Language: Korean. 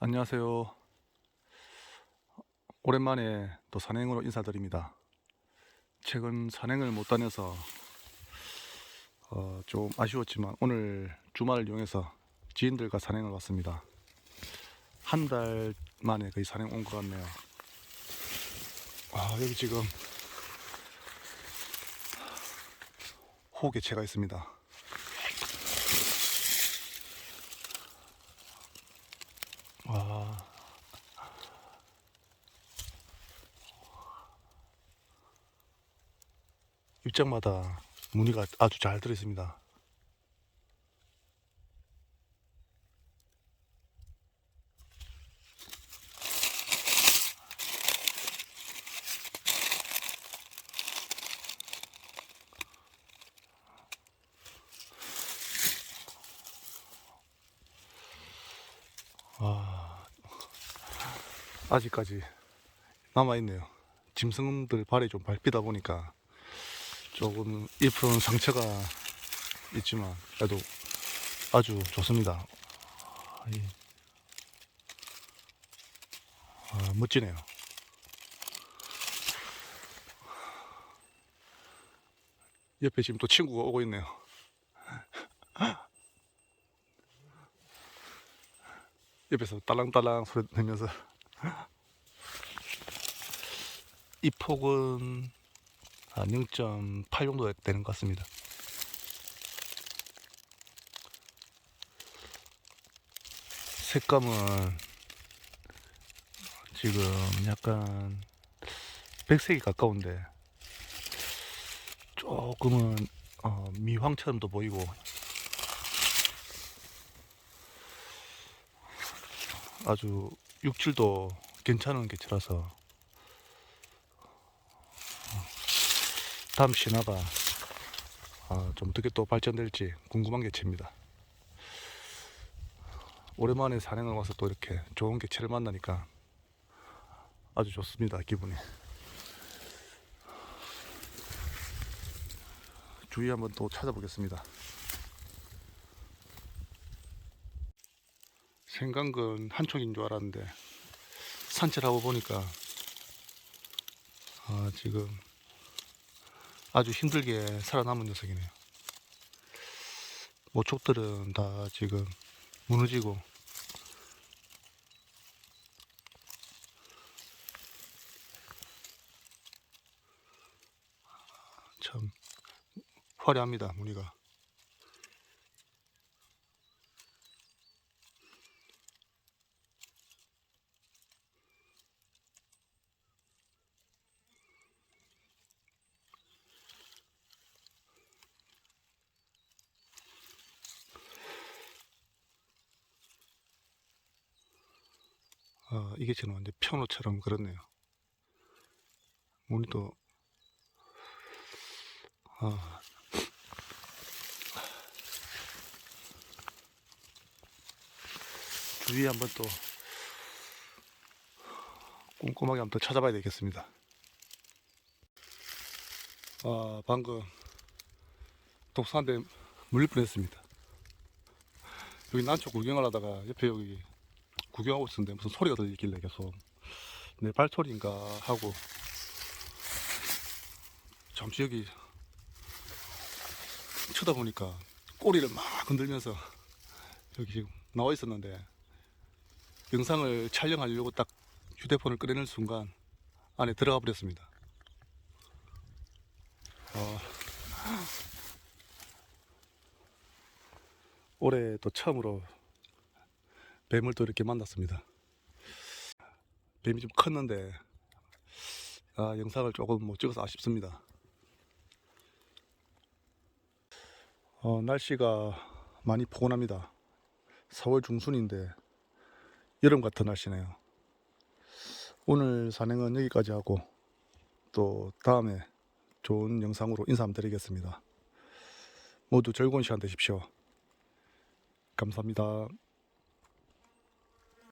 안녕하세요. 오랜만에 또 산행으로 인사드립니다. 최근 산행을 못 다녀서 어, 좀 아쉬웠지만 오늘 주말을 이용해서 지인들과 산행을 왔습니다. 한 달 만에 거의 산행 온 것 같네요. 아, 여기 지금 호개체가 있습니다. 와. 입장마다 무늬가 아주 잘 들어 있습니다. 아, 아직까지 남아있네요. 짐승들 발이 좀 밟히다 보니까 조금 잎은 상처가 있지만 그래도 아주 좋습니다. 아, 이- 아, 멋지네요. 옆에 지금 또 친구가 오고 있네요. 옆에서 딸랑딸랑 소리 내면서 이 폭은 한 0.8 정도 되는 것 같습니다. 색감은 지금 약간 백색이 가까운데 조금은 어, 미황처럼도 보이고 아주 육질도 괜찮은 개체라서 다음 신화가 아, 좀 어떻게 또 발전될지 궁금한 개체입니다. 오랜만에 산행을 와서 또 이렇게 좋은 개체를 만나니까 아주 좋습니다. 기분이. 주위 한번 또 찾아보겠습니다. 생강근 한 촉인 줄 알았는데 산책하고 보니까 아, 지금 아주 힘들게 살아남은 녀석이네요. 모촉들은 다 지금 무너지고 참 화려합니다 무늬가. 아, 이게 지금 완전 평로처럼 그렇네요. 무늬도 아, 주위에 한번 또 꼼꼼하게 한번 더 찾아봐야 되겠습니다. 아, 방금 독산대 물릴 뻔했습니다. 여기 난초 구경을 하다가 옆에 여기 구경하고 있었는데 무슨 소리가 들리길래 계속. 내 발소리인가 하고. 잠시 여기 쳐다보니까 꼬리를 막 흔들면서 여기 지금 나와 있었는데 영상을 촬영하려고 딱 휴대폰을 꺼내는 순간 안에 들어가 버렸습니다. 어, 올해 또 처음으로 뱀을 또 이렇게 만났습니다. 뱀이 좀 컸는데 아, 영상을 조금 못 찍어서 아쉽습니다. 어, 날씨가 많이 포근합니다. 4월 중순인데 여름 같은 날씨네요. 오늘 산행은 여기까지 하고 또 다음에 좋은 영상으로 인사 드리겠습니다. 모두 즐거운 시간 되십시오. 감사합니다.